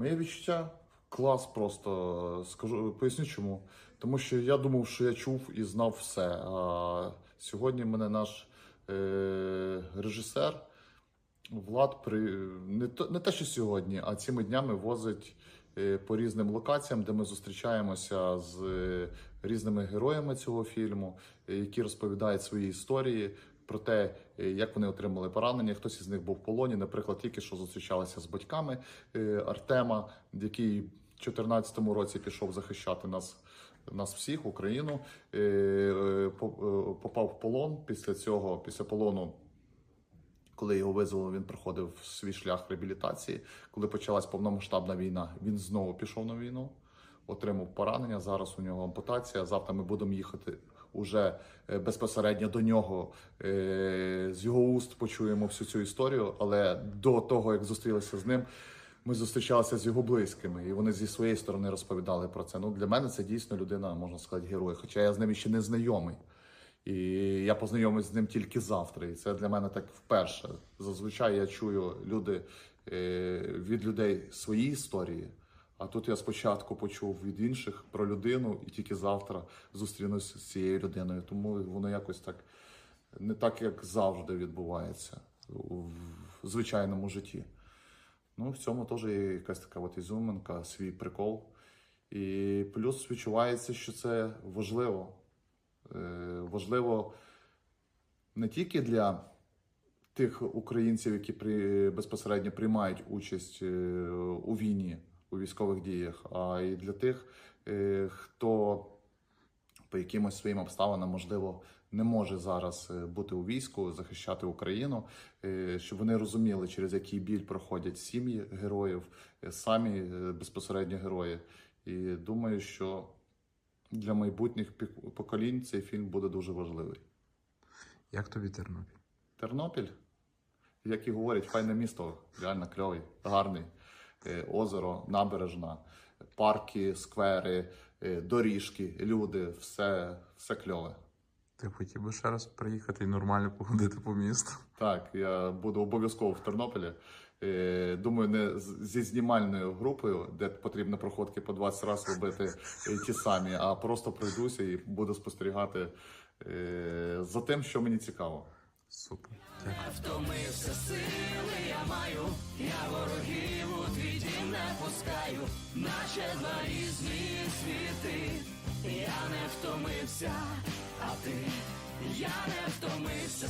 Моє відчуття клас просто скажу, поясню чому. Тому що я думав, що я чув і знав все. А сьогодні мене наш е, режисер Влад при не то не те, що сьогодні, а цими днями возить е, по різним локаціям, де ми зустрічаємося з е, різними героями цього фільму, які розповідають свої історії про те, е, як вони отримали поранення. Хтось із них був в полоні. Наприклад, тільки що зустрічалися з батьками е, Артема, який в 2014 році пішов захищати нас. Нас всіх, Україну, е, по- попав в полон. Після цього, після полону, коли його визвали, він проходив свій шлях реабілітації. Коли почалась повномасштабна війна, він знову пішов на війну, отримав поранення. Зараз у нього ампутація. Завтра ми будемо їхати уже е, безпосередньо до нього. Е, З його уст почуємо всю цю історію. Але до того, як зустрілися з ним, ми зустрічалися з його близькими, і вони зі своєї сторони розповідали про це. Ну для мене це дійсно людина, можна сказати, герой. Хоча я з ним ще не знайомий. І я познайомився з ним тільки завтра. І це для мене так вперше. Зазвичай я чую люди е, від людей свої історії. А тут я спочатку почув від інших про людину, і тільки завтра зустрінуся з цією людиною. Тому воно якось так не так, як завжди відбувається в звичайному житті. Ну, в цьому теж є якась така от ізюминка, свій прикол. І плюс відчувається, що це важливо. Е, важливо не тільки для тих українців, які при, безпосередньо приймають участь е, у війні, у військових діях, а й для тих, е, хто по якимось своїм обставинам, можливо, не може зараз е, бути у війську, захищати Україну, е, щоб вони розуміли, через який біль проходять сім'ї героїв, самі безпосередньо герої. І думаю, що для майбутніх поколінь цей фільм буде дуже важливий. Як тобі Тернопіль? Тернопіль, як і говорять, файне місто, реально кльовий, гарний. Е, Озеро, набережна, парки, сквери, е, доріжки, люди, все, все кльове. Ти хотів би ще раз приїхати і нормально походити по місту? Так, я буду обов'язково в Тернополі. Е, Думаю, не зі знімальною групою, де потрібно проходки по 20 разів робити ті самі, а просто пройдуся і буду спостерігати за тим, що мені цікаво. Супер. Дякую. Втомився сили я маю, я ворогів пускаю, наче два різні світи. Я не втомився, а ти, я не втомився,